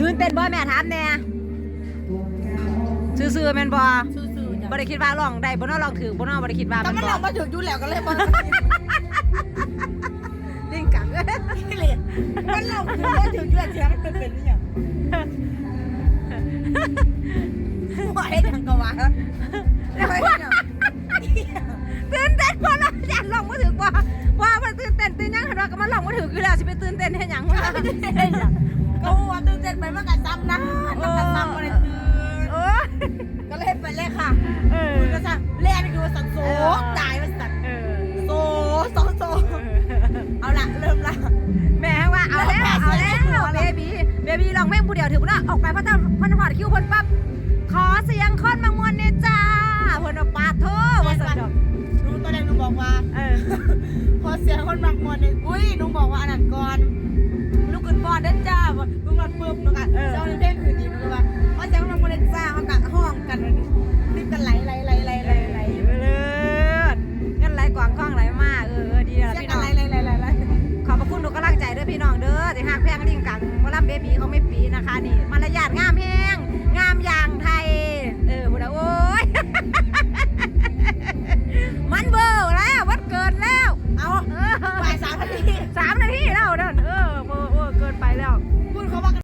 ตื่นเต้นบ่แม่ถามแน่ซื่อๆแม่นบ่ซื่อๆจ้ะบ่ได้คิดว่าร้องได้บ่เนาะร้องถือบ่เนาะบ่ได้คิดว่าแต่มันมันบ่เรามาถึงอยู่แล้วก็เลยบอกลิงกังเอ้ยนี่เลยมันเราถึงมาถึงอยู่แล้วเสียงมันเป็นเป็นนี่อย่างว่าให้ทางกวะแล้วให้ทางตื่นเต้นบ่เนาะอยากร้องบ่ถึกบ่ว่ามันตื่นเต้นตื่นหยังหั่นว่าก็มันร้องบ่ถึกอยู่แล้วสิไปตื่นเต้นเฮ็ดหยังวะ ก็ว่าตื่นเต้นไปมันก็ซ้ำนะมันก็ซ้ำมาเลยตื่นเออก็เลยไปเลยค่ะเออคุณก็สั่งแล่นคือสั่งโซตายมันสั่งเออโซโซโซเอาละเริ่มละแม่ว่าเอาแล้วเอาแล้วเบบีเบบีร้องเพลงผู้เดียวถือบ่าออกไปเพราะถ้าเพิ่นฮอดคิวเพิ่นปั๊บขอเสียงคนมามวนเนี่ยจ้าเพิ่นว่าปาดโทว่าซั่นดอกรู้ตอนแรกหนูบอกว่าเออพอเสียงคนมักมวนเนี่ยอุ้ยหนูบอกว่าอันนั้นก่อนลูกขึ้นบอลเด้ สิหักแพงลิงกังมอลำเบบีเขาไม่ปีนะคะนี่มารยาทง่าม